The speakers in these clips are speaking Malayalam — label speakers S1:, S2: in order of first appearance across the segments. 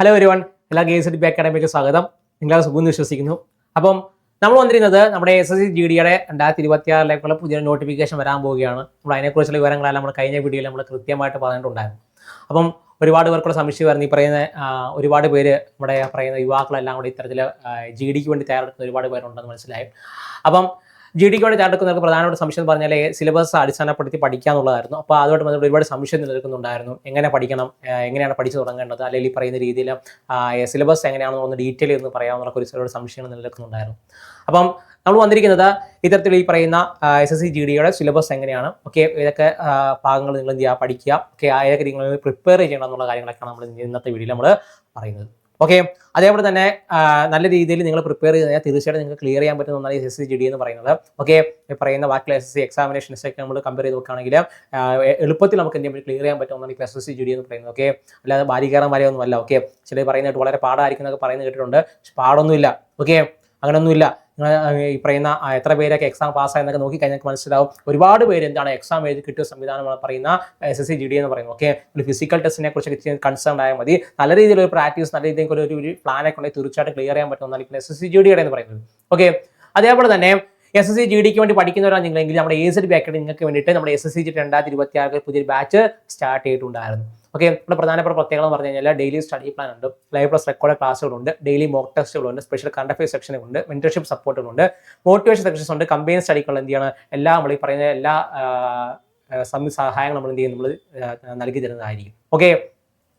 S1: ഹലോ ഒരുവൺ എല്ലാ ഗെയിംസ് ഡി അക്കാഡമിക്ക് സ്വാഗതം. നിങ്ങളെ സുഖം വിശ്വസിക്കുന്നു. അപ്പം നമ്മൾ വന്നിരുന്നത് നമ്മുടെ എസ് എസ് സി ജി ഡിയുടെ രണ്ടായിരത്തി ഇരുപത്തി ആറിലേക്കുള്ള പുതിയ നോട്ടിഫിക്കേഷൻ വരാൻ പോവുകയാണ്. നമ്മൾ അതിനെക്കുറിച്ചുള്ള വിവരങ്ങളെല്ലാം നമ്മൾ കഴിഞ്ഞ വീഡിയോയിൽ നമ്മൾ കൃത്യമായിട്ട് പറഞ്ഞിട്ടുണ്ടായിരുന്നു. അപ്പം ഒരുപാട് പേർക്കുള്ള സംശയമായിരുന്നു ഈ പറയുന്ന ഒരുപാട് പേര് നമ്മുടെ പറയുന്ന യുവാക്കളെല്ലാം കൂടി ഇത്തരത്തിൽ ജി ഡിക്ക് വേണ്ടി തയ്യാറെടുക്കുന്ന ഒരുപാട് പേരുണ്ടെന്ന് മനസ്സിലായി. അപ്പം ജി ഡിക്ക് വേണ്ടി തയ്യാറെടുക്കുന്നവർക്ക് പ്രധാനപ്പെട്ട സംശയം എന്ന് പറഞ്ഞാൽ സിലബസ് അടിസ്ഥാനപ്പെടുത്തി പഠിക്കുക എന്നുള്ളതായിരുന്നു അപ്പോൾ അതുമായിട്ട് ബന്ധപ്പെട്ട് ഒരുപാട് സംശയം നിലനിൽക്കുന്നുണ്ടായിരുന്നു. എങ്ങനെ പഠിക്കണം എങ്ങനെയാണ് പഠിച്ചു തുടങ്ങേണ്ടത് അല്ലെങ്കിൽ ഈ പറയുന്ന രീതിയിൽ സിലബസ് എങ്ങനെയാണെന്ന് ഒന്ന് ഡീറ്റെയിൽ എന്ന് പറയാവുന്ന ഒരു ഒരുപാട് സംശയങ്ങൾ നിലനിൽക്കുന്നുണ്ടായിരുന്നു. അപ്പം നമ്മൾ വന്നിരിക്കുന്നത് ഇത്തരത്തിൽ ഈ പറയുന്ന എസ് എസ് സി ജി ഡിയുടെ സിലബസ് എങ്ങനെയാണ് ഓക്കെ ഏതൊക്കെ ഭാഗങ്ങൾ നിങ്ങൾ എന്ത് ചെയ്യുക പഠിക്കുക ഓക്കെ ഏതൊക്കെ നിങ്ങൾ പ്രിപ്പയർ ചെയ്യണം എന്നുള്ള കാര്യങ്ങളൊക്കെയാണ് നമ്മൾ ഇന്നത്തെ വീഡിയോയിൽ നമ്മൾ പറയുന്നത്. ഓക്കെ അതേപോലെ തന്നെ നല്ല രീതിയിൽ നിങ്ങൾ പ്രിപ്പയർ ചെയ്ത് കഴിഞ്ഞാൽ തീർച്ചയായിട്ടും നിങ്ങൾക്ക് ക്ലിയർ ചെയ്യാൻ പറ്റുന്ന ഒന്നാണ് S S C G D എന്ന് പറയുന്നത്. ഓക്കെ ഈ പറയുന്ന ബാക്കിയുള്ള എസ് എസ് സി എക്സാമിനേഷൻസ് ഒക്കെ നമ്മൾ കമ്പയർ ചെയ്ത് നോക്കുകയാണെങ്കിൽ എളുപ്പത്തിൽ നമുക്ക് എന്തെങ്കിലും ക്ലിയർ ചെയ്യാൻ പറ്റുന്ന ഒന്നാണ് ഇപ്പോൾ S S C G D എന്ന് പറയുന്നത്. ഓക്കെ അല്ലാതെ അല്ല ഓക്കെ ചിലർ പറയുന്നതായിട്ട് വളരെ പാടായിരിക്കും എന്നൊക്കെ പറയുന്നത് കേട്ടിട്ടുണ്ട്. പക്ഷെ പാടൊന്നുമില്ല. ഓക്കെ അങ്ങനെയൊന്നുമില്ല ഈ പറയുന്ന എത്ര പേരൊക്കെ എക്സാം പാസ്സായെന്നൊക്കെ നോക്കി കഴിഞ്ഞാൽ മനസ്സിലാവും ഒരുപാട് പേര് എന്താണ് എക്സാം എഴുതി കിട്ടിയ സംവിധാനമാണ് പറയുന്ന S S C G D എന്ന് പറയുന്നത്. ഓക്കെ ഒരു ഫിസിക്കൽ ടെസ്റ്റിനെ കുറിച്ച് കൺസേൺ ആയാൽ മതി. നല്ല രീതിയിലൊരു പ്രാക്ടീസ് നല്ല രീതിയിൽ ഒരു ഒരു പ്ലാനൊക്കെ ഉണ്ടെങ്കിൽ തീർച്ചയായിട്ടും ക്ലിയർ ചെയ്യാൻ പറ്റുന്നതാണ് ഇപ്പോൾ എസ് എസ് സി ജി ഡിയുടെ എന്ന് പറയുന്നത്. ഓക്കെ അതേപോലെ തന്നെ എസ് എസ് സി ജി ഡിക്ക് വേണ്ടി പഠിക്കുന്നവരാണ് നിങ്ങളെങ്കിൽ നമ്മുടെ എ സി ബാക്കഡ് നിങ്ങൾക്ക് വേണ്ടിയിട്ട് നമ്മുടെ എസ് എസ് സി ജി രണ്ടായിരത്തി ഇരുപത്തി ആറ് പുതിയൊരു ബാച്ച് സ്റ്റാർട്ട് ചെയ്തിട്ടുണ്ടായിരുന്നു. ഓക്കെ നമ്മുടെ പ്രധാനപ്പെട്ട പ്രത്യേകത എന്ന് പറഞ്ഞു കഴിഞ്ഞാൽ ഡെയിലി സ്റ്റഡി പ്ലാൻ ഉണ്ട്. ലൈവ് പ്ലസ് റെക്കോർഡ് ക്ലാസ്സുകളുണ്ട് ഡെയിലി മോക്ക് ടെസ്റ്റുകളുണ്ട് സ്പെഷ്യൽ കറണ്ട് അഫയർ സെക്ഷനുണ്ട് മെന്റർഷിപ്പ് സപ്പോർട്ടുകളുണ്ട് മോട്ടിവേഷൻ സെക്ഷൻസ് ഉണ്ട്. കമ്പനി സ്റ്റഡികൾ എന്ത് ചെയ്യണം? എല്ലാം നമ്മൾ ഈ പറയുന്ന എല്ലാ സഹായങ്ങൾ നമ്മൾ എന്ത് ചെയ്യും? നമ്മൾ നൽകി തരുന്നതായിരിക്കും. ഓക്കെ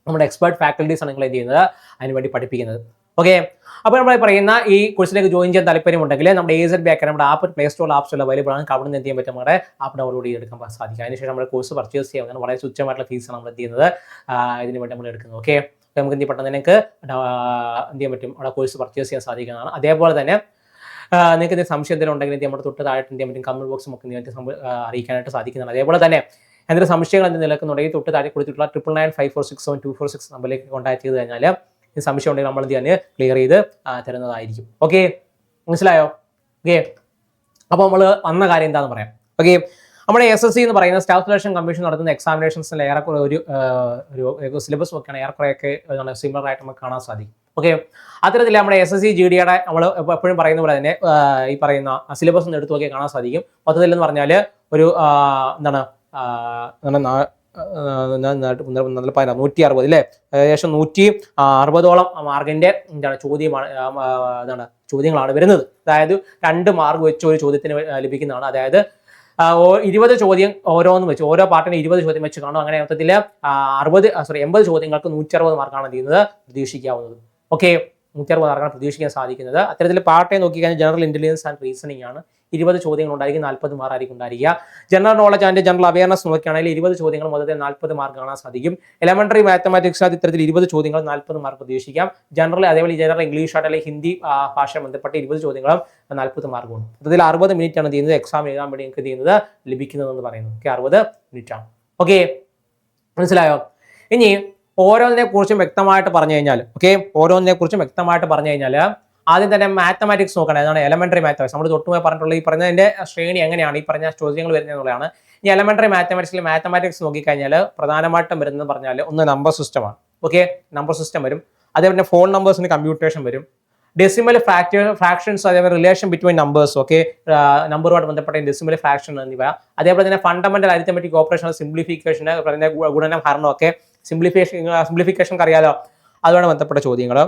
S1: നമ്മുടെ എക്സ്പേർട്ട് ഫാക്കൽറ്റീസ് ആണ് നിങ്ങൾ എന്ത് ചെയ്യുന്നത്? അതിനുവേണ്ടി പഠിപ്പിക്കുന്നത്. ഓക്കെ അപ്പോൾ നമ്മൾ പറയുന്ന ഈ കോഴ്സിലേക്ക് ജോയിൻ ചെയ്യാൻ താല്പര്യമുണ്ടെങ്കിൽ നമ്മുടെ ഏസഡ് ബാക്ക് നമ്മുടെ app play store app store available ആണ്. അവിടെ നിന്ന് എന്ത് ചെയ്യാൻ പറ്റും നമ്മുടെ ആപ്പ് ഡൗൺലോഡ് ചെയ്തെടുക്കാൻ സാധിക്കും. അതിനുശേഷം നമ്മുടെ കോഴ്സ് പർച്ചേസ് ചെയ്യാം അങ്ങനെ വളരെ തുച്ഛമായിട്ടുള്ള ഫീസാണ് നമ്മൾ എന്ത് ചെയ്യുന്നത് ഇതിന് വേണ്ടി നമ്മൾ എടുക്കുന്നത്. ഓക്കെ നമുക്ക് എന്ത് പെട്ടെന്ന് നിങ്ങൾക്ക് എന്ത് ചെയ്യാൻ പറ്റും? അവിടെ കോഴ്സ് പർച്ചേസ് ചെയ്യാൻ സാധിക്കുന്നതാണ്. അതേപോലെ തന്നെ നിങ്ങൾക്ക് എന്തെങ്കിലും സംശയം എന്തെങ്കിലും ഉണ്ടെങ്കിൽ നമ്മുടെ തൊട്ട് താഴെ എന്ത് ചെയ്യാൻ പറ്റും? കമന്റ് ബോക്സ് ഒക്കെ നിങ്ങൾക്ക് അറിയിക്കാനായിട്ട് സാധിക്കുന്നതാണ്. അതേപോലെ തന്നെ എന്തെങ്കിലും സംശയങ്ങൾ എന്തെങ്കിലും നിലക്കുന്നുണ്ടെങ്കിൽ തൊട്ട് താഴെ കൊടുത്തിട്ടുള്ള triple nine five four six seven two four six നമ്പറിലേക്ക് കോൺടാക്ട് ചെയ്ത് കഴിഞ്ഞാൽ സംശയം ഉണ്ടെങ്കിൽ നമ്മൾ എന്ത് ചെയ്യാൻ ക്ലിയർ ചെയ്ത് തരുന്നതായിരിക്കും. ഓക്കെ മനസ്സിലായോ? ഓക്കെ അപ്പോൾ നമ്മൾ വന്ന കാര്യം എന്താണെന്ന് പറയാം. ഓക്കെ നമ്മുടെ എസ് എസ് സി എന്ന് പറയുന്ന സ്റ്റാഫ് സെലക്ഷൻ കമ്മീഷൻ നടത്തുന്ന എക്സാമിനേഷൻസിൽ ഏറെക്കുറെ ഒരു ഒരു സിലബസ് ഒക്കെയാണ് ഏറെക്കുറെയൊക്കെ സിമിലർ ആയിട്ട് നമുക്ക് കാണാൻ സാധിക്കും. ഓക്കെ അത്തരത്തിൽ നമ്മുടെ എസ് എസ് സി ജി ഡിയുടെ നമ്മൾ എപ്പോഴും പറയുന്ന പോലെ തന്നെ ഈ പറയുന്ന സിലബസ് ഒന്ന് എടുത്തു നോക്കിയാൽ കാണാൻ സാധിക്കും. മൊത്തത്തിൽ എന്ന് പറഞ്ഞാൽ ഒരു എന്താണ് എന്താണ് നല്ല പതിനാറ് നൂറ്റി അറുപത് അല്ലേ ഏകദേശം നൂറ്റി അറുപതോളം മാർക്കിന്റെ എന്താണ് ചോദ്യമാണ് എന്താണ് ചോദ്യങ്ങളാണ് വരുന്നത്. അതായത് രണ്ട് മാർക്ക് വെച്ച് ഒരു ചോദ്യത്തിന് ലഭിക്കുന്നതാണ്. അതായത് ഇരുപത് ചോദ്യം ഓരോന്നും വെച്ച് ഓരോ പാർട്ടിന് ഇരുപത് ചോദ്യം വെച്ച് കാണും. അങ്ങനെ മൊത്തത്തിൽ അറുപത് സോറി എൺപത് ചോദ്യങ്ങൾക്ക് നൂറ്റി അറുപത് മാർക്കാണ് ചെയ്യുന്നത് പ്രതീക്ഷിക്കാവുന്നത്. ഓക്കെ നൂറ്റി അറുപത് മാർക്കാണ് പ്രതീക്ഷിക്കാൻ സാധിക്കുന്നത്. അത്തരത്തിൽ പാർട്ടിയെ നോക്കിക്കഴിഞ്ഞാൽ ജനറൽ ഇന്റലിജൻസ് ആൻഡ് റീസണിംഗ് ആണ്. ഇരുപത് ചോദ്യങ്ങൾ ഉണ്ടായിരിക്കും നാൽപ്പത് മാർക്കായിരിക്കും ഉണ്ടായിരിക്കുക. General knowledge and general awareness നോക്കുകയാണെങ്കിൽ ഇരുപത് ചോദ്യങ്ങൾ മൊത്തത്തിൽ നാൽപ്പത് മാർക്ക് കാണാൻ സാധിക്കും. എലമെന്ററി മാത്തമാറ്റിക്സ് അത് ഇത്തരത്തിൽ ഇരുപത് ചോദ്യങ്ങൾ നാൽപ്പത് മാർക്ക് പ്രതീക്ഷിക്കാം ജനറൽ അതേപോലെ ജനറൽ ഇംഗ്ലീഷ് ആയിട്ട് അല്ലെങ്കിൽ ഹിന്ദി ഭാഷ ബന്ധപ്പെട്ട് ഇരുപത് ചോദ്യങ്ങളും നാൽപ്പത് മാർക്കുണ്ട് മൊത്തത്തിൽ അറുപത് മിനിറ്റ് ആണ് ചെയ്യുന്നത്. എക്സാം എഴുതാൻ വേണ്ടി നിങ്ങൾക്ക് ചെയ്യുന്നത് ലഭിക്കുന്നതെന്ന് പറയുന്നത് ഓക്കെ അറുപത് മിനിറ്റ് ആണ്. ഓക്കെ മനസ്സിലായോ? ഇനി ഓരോന്നിനെ കുറിച്ചും വ്യക്തമായിട്ട് പറഞ്ഞു കഴിഞ്ഞാൽ ഓക്കെ ഓരോന്നിനെ കുറിച്ചും വ്യക്തമായിട്ട് പറഞ്ഞു കഴിഞ്ഞാൽ ആദ്യം തന്നെ മാത്തമാറ്റിക്സ് നോക്കണം. അതാണ് എലമെന്ററി മാത്തമാറ്റിക്സ് നമ്മൾ തൊട്ടുമായി പറഞ്ഞിട്ടുള്ള ഈ പറഞ്ഞതിന്റെ ശ്രേണി എങ്ങനെയാണ്? ഈ പറഞ്ഞ ചോദ്യങ്ങൾ വരുന്നതെന്നുള്ളതാണ് ഈ എലമെന്ററി മാത്തമാറ്റിക്സിൽ മാത്തമാറ്റിക്സ് നോക്കിക്കഴിഞ്ഞാൽ പ്രധാനമായിട്ടും വരുന്നത് പറഞ്ഞാൽ ഒന്ന് നമ്പർ സിസ്റ്റമാണ് ഓക്കെ നമ്പർ സിസ്റ്റം വരും. അതേപോലെ ഫോൺ നമ്പേഴ്സിന് കമ്പ്യൂട്ടേഷൻ വരും. ഡെസിമൽ ഫാക്ടർ ഫ്രാക്ഷൻസ് അതേപോലെ റിലേഷൻ ബിറ്റ്വീൻ നമ്പേഴ്സ് ഓക്കെ നമ്പറുമായിട്ട് ബന്ധപ്പെട്ട ഡെസിമൽ ഫ്രാക്ഷൻ എന്നിവ. അതേപോലെ തന്നെ ഫണ്ടമെന്റൽ അരിത്തമെറ്റിക് ഓപ്പറേഷൻ സിംപ്ലിഫിക്കേഷൻ ഗുണനം ഹരണം സിംപ്ലിഫിക്കേഷൻ സിംപ്ലിഫിക്കേഷൻ അറിയാലോ? അതുമായി ബന്ധപ്പെട്ട ചോദ്യങ്ങൾ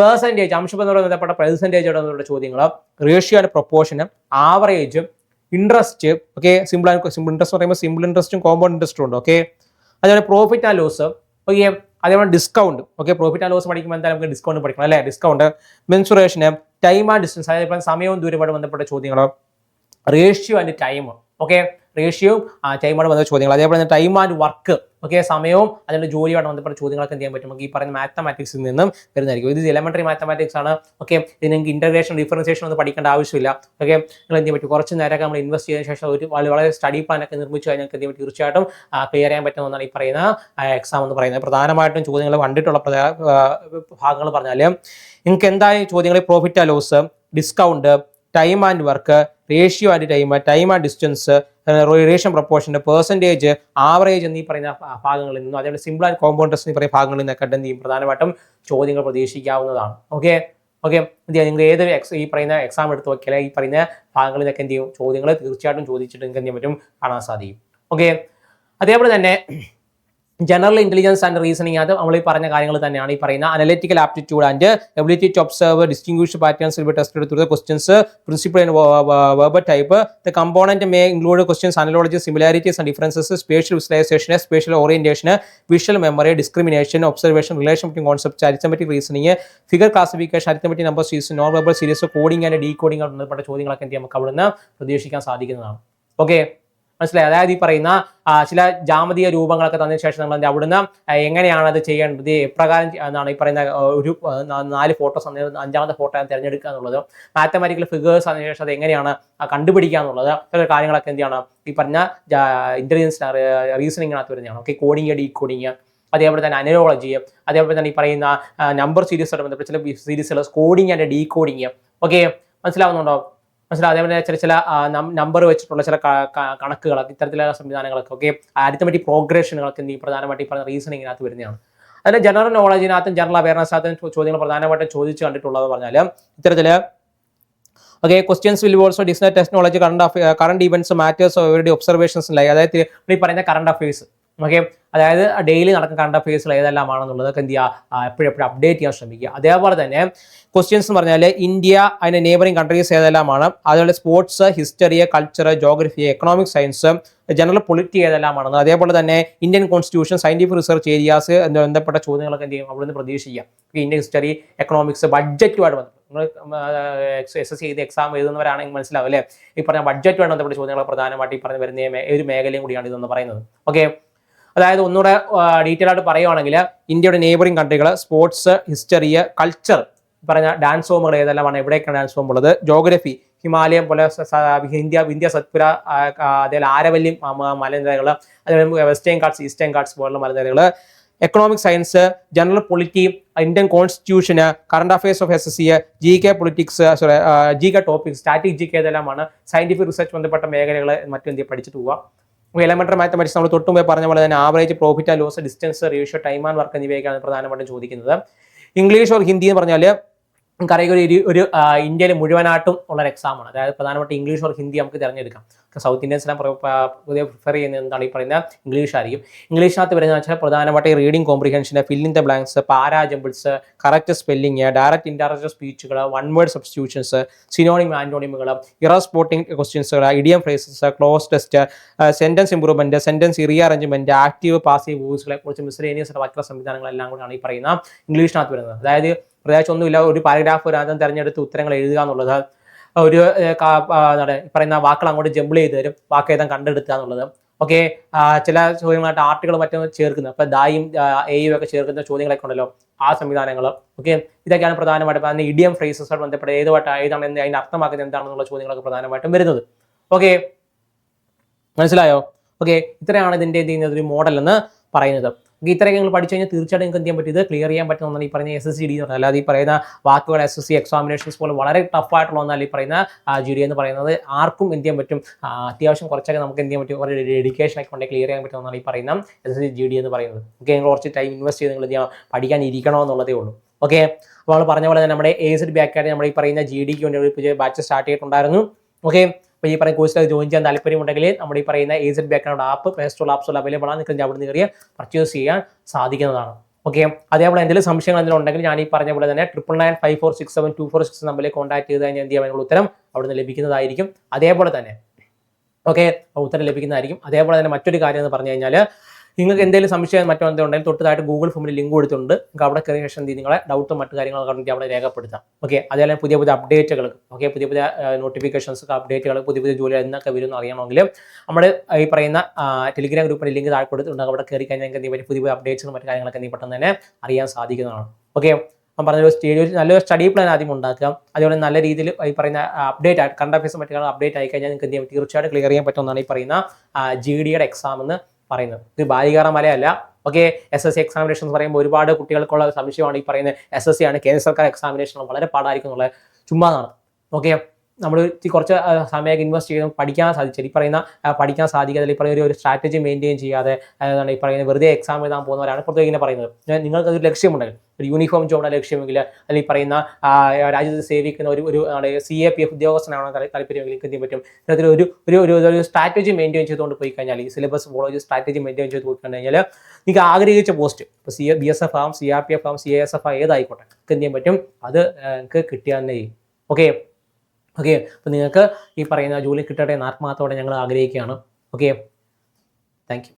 S1: പേഴ്സന്റേജ് അംശബന്ധത്തോട് ബന്ധപ്പെട്ട പെർസെന്റേജോട് ബന്ധപ്പെട്ട ചോദ്യങ്ങൾ റേഷ്യോ ആൻഡ് പ്രൊപ്പോർഷനും ആവറേജും interest okay simple and simple interest പറയുമ്പോൾ സിമ്പിൾ ഇൻട്രസ്റ്റും കോമ്പൗണ്ട് ഇൻട്രസ്റ്റും ഉണ്ട് ഓക്കെ അതേപോലെ പ്രോഫിറ്റ് ആൻഡ് ലോസ് ഓക്കെ അതേപോലെ discount okay profit and loss പഠിക്കുമ്പോൾ എന്തായാലും നമുക്ക് ഡിസ്കൗണ്ട് പഠിക്കണം അല്ലേ? ഡിസ്കൗണ്ട് മെൻസുറേഷന് ടൈം ആൻഡ് ഡിസ്റ്റൻസ് അതായത് സമയവും ദൂരമായിട്ട് ബന്ധപ്പെട്ട ചോദ്യങ്ങൾ റേഷ്യോ ആൻഡ് ടൈം ഓക്കെ റേഷ്യോയും ടൈമോട് ബന്ധപ്പെട്ട ചോദ്യങ്ങൾ. അതേപോലെ തന്നെ ടൈം ആൻഡ് വർക്ക് ഓക്കെ സമയവും അതിന്റെ ജോലിയാണ് ബന്ധപ്പെട്ട ചോദ്യങ്ങളൊക്കെ എന്ത് ചെയ്യാൻ പറ്റും? നമുക്ക് ഈ പറയുന്ന മാത്തമാറ്റിക്സിൽ നിന്നും വരുന്നതായിരിക്കും. ഇത് എലമെന്ററി മാത്തമാറ്റിക്സ് ആണ് ഓക്കെ ഇത് നിങ്ങൾക്ക് ഇന്റഗ്രേഷൻ ഡിഫറൻസിയേഷൻ ഒന്നും പഠിക്കേണ്ട ആവശ്യമില്ല ഓക്കെ നിങ്ങൾ എന്ത് പറ്റും? കുറച്ച് നേരമൊക്കെ നമ്മൾ ഇൻവെസ്റ്റ് ചെയ്തതിനു ശേഷം ഒരു വളരെ സ്റ്റഡി പ്ലാൻ ഒക്കെ നിർമ്മിച്ചു കഴിഞ്ഞാൽ എന്ത് പറ്റും? തീർച്ചയായിട്ടും ക്ലിയർ ചെയ്യാൻ പറ്റുന്ന ഒന്നാണ് ഈ പറയുന്ന എക്സാം എന്ന് പറയുന്നത്. പ്രധാനമായിട്ടും ചോദ്യങ്ങൾ കണ്ടിട്ടുള്ള ആ, ഭാഗങ്ങൾ പറഞ്ഞാൽ നിങ്ങൾക്ക് എന്തായാലും ചോദ്യങ്ങൾ profit and loss discount time and work ratio and time time and distance ration proportion percentage average എന്നീ പറയുന്ന ഭാഗങ്ങളിൽ നിന്നും അതേപോലെ സിമ്പിൾ ആൻഡ് കോമ്പൗണ്ടേഴ്സ് എന്നീ പറയുന്ന ഭാഗങ്ങളിൽ നിന്നൊക്കെ എന്ത് ചെയ്യും. പ്രധാനമായിട്ടും ചോദ്യങ്ങൾ പ്രതീക്ഷിക്കാവുന്നതാണ്. ഓക്കെ ഓക്കെ എന്ത് ചെയ്യാം? നിങ്ങൾ ഏത് എക്സ് ഈ പറയുന്ന എക്സാം എടുത്ത് നോക്കിയാൽ ഈ പറയുന്ന ഭാഗങ്ങളിൽ നിന്നൊക്കെ എന്ത് ചെയ്യും? ചോദ്യങ്ങൾ തീർച്ചയായിട്ടും ചോദിച്ചിട്ട് നിങ്ങൾക്ക് എന്ത് ചെയ്യാൻ പറ്റും? കാണാൻ സാധിക്കും. ഓക്കെ അതേപോലെ തന്നെ ജനറൽ ഇന്റലിജൻസ് ആൻഡ് റീസണിങ് അത് നമ്മൾ ഈ പറഞ്ഞ കാര്യങ്ങൾ തന്നെയാണ് ഈ പറയുന്ന analytical aptitude and ability to observe distinguish patterns will be test the questions principle and verbal type the component may include questions analogy similarities and differences spatial visualisation spatial orientation visual memory discrimination observation relation between concept arithmetic reasoning figure classification arithmetic number series non verbal series coding and de decoding ബന്ധപ്പെട്ട ചോദ്യങ്ങളൊക്കെ എന്ത് നമുക്ക് അവിടുന്ന് പ്രതീക്ഷിക്കാൻ സാധിക്കുന്നതാണ് ഓക്കെ മനസ്സിലായി? അതായത് ഈ പറയുന്ന ചില ജാമതീയ രൂപങ്ങളൊക്കെ തന്നതിന് ശേഷം നമ്മൾ അവിടുന്ന് എങ്ങനെയാണ് അത് ചെയ്യേണ്ടത്? എപ്രകാരം എന്നാണ് ഈ പറയുന്ന ഒരു നാല് ഫോട്ടോസ് അഞ്ചാമത്തെ ഫോട്ടോ തിരഞ്ഞെടുക്കുക എന്നുള്ളത്. മാത്തമാറ്റിക്കൽ ഫിഗേഴ്സ് അതിന് ശേഷം അത് എങ്ങനെയാണ് കണ്ടുപിടിക്കുക എന്നുള്ളത്. ഇത്തരം കാര്യങ്ങളൊക്കെ എന്താണ് ഈ പറഞ്ഞ ഇന്റലിജൻസ് റീസണിങ്ങിനകത്ത് വരുന്നതാണ് ഓക്കെ കോഡിങ് ഡി കോഡിങ് അതേപോലെ തന്നെ അനലോളജി അതേപോലെ തന്നെ ഈ പറയുന്ന നമ്പർ സീരീസുമായിട്ട് ബന്ധപ്പെട്ട് ചില സീരീസുകൾ coding and de coding okay മനസ്സിലാവുന്നുണ്ടോ? മനസ്സിലാവും അതേപോലെ ചില ചില നമ്പർ വെച്ചിട്ടുള്ള ചില കണക്കുകൾ ഇത്തരത്തിലുള്ള സംവിധാനങ്ങളൊക്കെ ഓക്കെ അരിത്തമെറ്റിക് പ്രോഗ്രഷനുകളൊക്കെ ഈ പ്രധാനമായിട്ട് ഈ പറഞ്ഞ റീസണിങ്ങിനകത്ത് വരുന്നതാണ്. അതിന് ജനറൽ നോളജിനകത്തും ജനറൽ അവയർനെസ്സിനകത്തും ചോദ്യങ്ങൾ പ്രധാനമായിട്ടും ചോദിച്ചു കണ്ടിട്ടുള്ളത് പറഞ്ഞാൽ ഇത്തരത്തിൽ okay questions will also Disna technology current current events matters അവരുടെ ഒബ്സർവേഷൻസ് ലൈ അതായത് ഈ പറയുന്ന കറണ്ട് അഫയേഴ്സ് ഓക്കെ അതായത് ഡെയിലി നടക്കുന്ന കറണ്ട് അഫയേഴ്സിൽ ഏതെല്ലാമാണെന്നുള്ളതൊക്കെ എന്ത് ചെയ്യുക? എപ്പോഴും എപ്പോഴും അപ്ഡേറ്റ് ചെയ്യാൻ ശ്രമിക്കുക. അതേപോലെ തന്നെ ക്വസ്റ്റ്യൻസ് എന്ന് പറഞ്ഞാൽ ഇന്ത്യ അതിന്റെ നെയ്ബറിംഗ് കൺട്രീസ് ഏതെല്ലാമാണ്? അതുപോലെ sports history culture geography economic science general polity ഏതെല്ലാമാണെന്ന്. അതേപോലെ തന്നെ Indian constitution scientific research areas ബന്ധപ്പെട്ട ചോദ്യങ്ങളൊക്കെ എന്ത് ചെയ്യും? അവിടുന്ന് പ്രതീക്ഷിക്കുക. ഇന്ത്യൻ ഹിസ്റ്ററി എക്കണോമിക്സ് ബഡ്ജറ്റുമായിട്ട് ബന്ധപ്പെട്ട്. നിങ്ങൾ എസ് എസ് ചെയ്ത് എക്സാം എഴുതുന്നവരാണെങ്കിൽ മനസ്സിലാവും അല്ലേ? ഈ പറഞ്ഞ ബഡ്ജറ്റുമായിട്ട് ബന്ധപ്പെട്ട ചോദ്യങ്ങൾ പ്രധാനമായിട്ട് ഈ പറഞ്ഞു വരുന്ന ഒരു മേഖലയും കൂടിയാണ് ഇതെന്ന് പറയുന്നത്. ഓക്കെ അതായത് ഒന്നുകൂടെ ഡീറ്റെയിൽ ആയിട്ട് പറയുവാണെങ്കിൽ ഇന്ത്യയുടെ നെയ്ബറിംഗ് കൺട്രികൾ സ്പോർട്സ് ഹിസ്റ്ററി കൾച്ചർ പറഞ്ഞ ഡാൻസ് ഫോമുകൾ ഏതെല്ലാമാണ്? എവിടെയൊക്കെയാണ് ഡാൻസ് ഫോം ഉള്ളത്? ജോഗ്രഫി ഹിമാലയം പോലെ ഇന്ത്യ ഇന്ത്യ സത്പുര അതേപോലെ ആരവല്യം മലനിരകൾ അതേപോലെ വെസ്റ്റേൺ കാർഡ്സ് ഈസ്റ്റേൺ കാർഡ്സ് പോലുള്ള മലനിരകൾ economic science general polity Indian കോൺസ്റ്റിറ്റ്യൂഷന് current affairs of S S C G K politics sorry G K topics static G K ഇതെല്ലാമാണ് സയന്റിഫിക് റിസർച്ച് ബന്ധപ്പെട്ട മേഖലകൾ മറ്റും ഇന്ത്യ പഠിച്ചിട്ട് പോവുക എലമെന്ററി മാത്തമാറ്റിക്സ് നമ്മൾ തൊട്ടുമുമ്പേ പറഞ്ഞ പോലെ തന്നെ average profit and loss distance ratio time and work എന്നിവയൊക്കെയാണ് പ്രധാനമായിട്ടും ചോദിക്കുന്നത്. ഇംഗ്ലീഷ് ഓർ ഹിന്ദി എന്ന് പറഞ്ഞാൽ നമുക്കറിയാം ഒരു ഒരു- ഇന്ത്യയിൽ മുഴുവനായിട്ടും ഉള്ള ഒരു എക്സാമാണ് അതായത് പ്രധാനമായിട്ട് ഇംഗ്ലീഷ് ഓർ ഹിന്ദി നമുക്ക് തിരഞ്ഞെടുക്കാം. സൗത്ത് ഇന്ത്യൻസ് എല്ലാം പുതിയ പ്രിഫർ ചെയ്യുന്നത് എന്താണ് ഈ പറയുന്ന ഇംഗ്ലീഷ് ആയിരിക്കും. ഇംഗ്ലീഷിനകത്ത് വരുന്നത് വെച്ചാൽ പ്രധാനമായിട്ട് reading comprehension filling the blanks parajumbles correct spelling direct indirect സ്പീച്ചുകൾ one word substitutions synonym er error spotting ക്വസ്റ്റ്യൻസുകൾ idiom phrases cloze test sentence improvement sentence arrangement active passive വോയിസുകളെ കുറിച്ച് മിസ്ലേനിയസ് ബാക്കിയുള്ള സംവിധാനങ്ങളെല്ലാം കൂടിയാണ് ഈ പറയുന്ന ഇംഗ്ലീഷിനകത്ത് വരുന്നത്. അതായത് പ്രത്യേകിച്ച് ഒരു പാരഗ്രാഫ് ഒരു ആദ്യം തിരഞ്ഞെടുത്ത് ഉത്തരങ്ങൾ എഴുതുക എന്നുള്ളത് ഒരു പറയുന്ന വാക്കുകൾ അങ്ങോട്ട് ജമ്പിൾ ചെയ്ത് തരും വാക്ക് ഏതാ കണ്ടെടുക്കുക എന്നുള്ളത്. ഓക്കെ ചില ചോദ്യങ്ങളായിട്ട് ആർട്ടുകൾ മറ്റും ചേർക്കുന്നത്. അപ്പൊ ദായും എയും ഒക്കെ ചേർക്കുന്ന ചോദ്യങ്ങളൊക്കെ ഉണ്ടല്ലോ ആ സംവിധാനങ്ങൾ. ഓക്കെ ഇതൊക്കെയാണ് പ്രധാനമായിട്ടും അതിന് ഇഡിയം ഫ്രേസസോട് ബന്ധപ്പെട്ട് ഏതുമായിട്ട് ഏതാണ് അതിന് അർത്ഥമാക്കുന്നത് എന്താണെന്നുള്ള ചോദ്യങ്ങളൊക്കെ പ്രധാനമായിട്ടും വരുന്നത്. ഓക്കെ മനസ്സിലായോ? ഓക്കെ ഇത്രയാണ് ഇതിന്റെ എന്ത് ചെയ്യുന്നത് ഒരു മോഡൽ എന്ന് പറയുന്നത്. ഇത്രയൊക്കെ നിങ്ങൾ പഠിച്ചു കഴിഞ്ഞാൽ തീർച്ചയായിട്ടും നിങ്ങൾക്ക് എന്ത് ചെയ്യാൻ പറ്റും? ഇത് ക്ലിയർ ചെയ്യാൻ പറ്റുന്ന ഒന്നാണ് ഈ പറയുന്ന എസ് എസ് സി ഡി എന്ന് പറഞ്ഞാൽ. അല്ലാതെ ഈ പറയുന്ന വാക്കുകൾ എസ് എസ് സി എക്സാമിനേഷൻസ് പോലെ വളരെ ടഫ് ആയിട്ടുള്ള ഒന്നല്ല ഈ പറയുന്ന ജി ഡി എന്ന് പറയുന്നത്. ആർക്കും എന്ത് ചെയ്യാൻ പറ്റും? അത്യാവശ്യം കുറച്ചൊക്കെ നമുക്ക് എന്ത് ചെയ്യാൻ പറ്റും? ഒരു ഡെഡിക്കേഷൻ ഒക്കെ ഉണ്ടെങ്കിൽ ക്ലിയർ ചെയ്യാൻ പറ്റുന്ന ഒന്നാണ് ഈ പറയുന്ന S S C G D എന്ന് പറയുന്നത്. ഓക്കെ നിങ്ങൾ കുറച്ച് ടൈം ഇൻവെസ്റ്റ് ചെയ്ത് നിങ്ങൾ എന്ത് പഠിക്കാനിരിക്കണോ പഠിക്കാൻ ഇരിക്കണോ എന്നുള്ളതേ ഉള്ളൂ. ഓക്കെ അപ്പോൾ നമ്മൾ പറഞ്ഞ പോലെ തന്നെ നമ്മുടെ എ സെഡ് ബാക്കായിട്ട് നമ്മൾ ഈ പറയുന്ന ജി ഡിക്ക് വേണ്ടി ഒരു പുതിയ ബാച്ച് സ്റ്റാർട്ട് ചെയ്തിട്ടുണ്ടായിരുന്നു. ഓക്കെ അപ്പോൾ ഈ പറയുന്ന കോഴ്സിൽ ജോയിൻ ചെയ്യാൻ താല്പര്യമുണ്ടെങ്കിൽ നമ്മുടെ ഈ പറയുന്ന A background app play store ആപ്സുകൾ available ആണ്. നിങ്ങൾക്ക് അവിടെ നിന്ന് കയറി പർച്ചേസ് ചെയ്യാൻ സാധിക്കുന്നതാണ്. ഓക്കെ അതേപോലെ എന്തെങ്കിലും സംശയങ്ങൾ എന്തെങ്കിലും ഉണ്ടെങ്കിൽ ഞാൻ ഈ പറഞ്ഞ പോലെ തന്നെ triple nine five four six seven two four six നമ്പറിൽ കോൺടാക്ട് ചെയ്ത് കഴിഞ്ഞാൽ എന്ത് ചെയ്യാൻ അതിനുള്ള ഉത്തരം അവിടെ നിന്ന് ലഭിക്കുന്നതായിരിക്കും അതേപോലെ തന്നെ. ഓക്കെ ഉത്തരം ലഭിക്കുന്നതായിരിക്കും. അതേപോലെ തന്നെ മറ്റൊരു കാര്യം എന്ന് പറഞ്ഞു കഴിഞ്ഞാൽ നിങ്ങൾക്ക് എന്തെങ്കിലും സംശയം മറ്റോ എന്തെങ്കിലും ഉണ്ടെങ്കിൽ തൊട്ടതായിട്ട് ഗൂഗിൾ ഫോമിൽ ലിങ്ക് കൊടുത്തിട്ടുണ്ട്. നിങ്ങൾക്ക് അവിടെ കയറിയ ശേഷം നിങ്ങളെ ഡൗട്ടും മറ്റു കാര്യങ്ങളൊക്കെ ഉണ്ടെങ്കിൽ അവിടെ രേഖപ്പെടുത്താം. ഓക്കെ അതേപോലെ പുതിയ പുതിയ അപ്ഡേറ്റുകൾ ഓക്കെ പുതിയ പുതിയ നോട്ടിഫിക്കേഷൻസ് അപ്ഡേറ്റുകൾ പുതിയ പുതിയ ജോലി എന്നൊക്കെ വരും അറിയണമെങ്കിൽ നമ്മുടെ ഈ പറയുന്ന ടെലിഗ്രാം ഗ്രൂപ്പിന്റെ ലിങ്ക് താഴെ കൊടുത്തിട്ടുണ്ട്. അവിടെ കയറി കഴിഞ്ഞാൽ നിങ്ങൾക്ക് പുതിയ പുതിയ അപ്ഡേറ്റ്സും മറ്റു കാര്യങ്ങളൊക്കെ നീ പെട്ടെന്ന് തന്നെ അറിയാൻ സാധിക്കുന്നതാണ്. ഓക്കെ ഞാൻ പറഞ്ഞ ഒരു സ്റ്റേജ് ഒരു നല്ലൊരു സ്റ്റഡി പ്ലാൻ ആദ്യം ഉണ്ടാക്കുക. അതുപോലെ നല്ല രീതിയിൽ ഈ പറയുന്ന അപ്ഡേറ്റ് ആയിട്ട് കറണ്ട് അഫയേഴ്സ് മറ്റു അപ്ഡേറ്റ് ആയി കഴിഞ്ഞാൽ നിങ്ങൾക്ക് എന്ത് ചെയ്യാം തീർച്ചയായിട്ടും ക്ലിയർ ചെയ്യാൻ പറ്റുമെന്നാണ് ഈ പറയുന്ന ജി ഡിയുടെ എക്സാം എന്ന് പറയുന്നത്. ഇത് ബാലികാറ മലയല്ല. Okay S S C examination എന്ന് പറയുമ്പോൾ ഒരുപാട് കുട്ടികൾക്കുള്ള സംശയമാണ് ഈ പറയുന്നത്. എസ് എസ് സി ആണ് കേന്ദ്ര സർക്കാർ എക്സാമിനേഷൻ വളരെ പാടായിരിക്കും എന്നുള്ളത് ചുമ്മാതാണ് ഓക്കെ നമ്മൾ കുറച്ച് ആ, സമയമൊക്കെ ഇൻവെസ്റ്റ് ചെയ്ത് പഠിക്കാൻ സാധിച്ചത്. ഈ പറയുന്ന പഠിക്കാൻ സാധിക്കാതെ ഈ പറയുന്ന ഒരു- സ്ട്രാറ്റജി മെയിന്റെയിൻ ചെയ്യാതെ അതാണ് ഈ പറയുന്ന വെറുതെ എക്സാം എഴുതാൻ പോകുന്നവരാണ് പുറത്തേക്ക് ഇങ്ങനെ പറയുന്നത്. നിങ്ങൾക്ക് ഒരു ലക്ഷ്യമുണ്ടെങ്കിൽ ഒരു യൂണിഫോം ജോബിന്റെ ലക്ഷ്യമെങ്കിൽ അല്ലെങ്കിൽ പറയുന്ന രാജ്യത്ത് സേവിക്കുന്ന ഒരു ഒരു സി എ പി എഫ് ഉദ്യോഗസ്ഥനാണ് താല്പര്യമെങ്കിൽ നിങ്ങൾക്ക് ചെയ്യാൻ പറ്റും? ഇത്തരത്തിൽ ഒരു ഒരു ഒരു സ്ട്രാറ്റജി മെയിന്റെയിൻ ചെയ്തുകൊണ്ട് പോയി കഴിഞ്ഞാൽ ഈ സിലബസ് ഫോളോ ചെയ്ത് സ്ട്രാറ്റജി മെയിന്റെയിൻ ചെയ്ത് പോയി കഴിഞ്ഞാൽ നിങ്ങൾക്ക് ആഗ്രഹിച്ച പോസ്റ്റ് ഇപ്പോൾ സി ബി എസ് എഫ് ആവും സി ആർ പി എഫ് ആവും സി എ എസ് എഫ് ഏതായിക്കോട്ടെ നിങ്ങൾക്ക് എന്ത് ചെയ്യാൻ പറ്റും? അത് നിങ്ങൾക്ക് കിട്ടിയാൽ തന്നെ ചെയ്യും. ഓക്കെ ഓക്കെ അപ്പോൾ നിങ്ങൾക്ക് ഈ പറയുന്ന ജോലി കിട്ടട്ടെ എന്ന് ആത്മാർത്ഥത്തോടെ ഞങ്ങൾ ആഗ്രഹിക്കുകയാണ്. Okay thank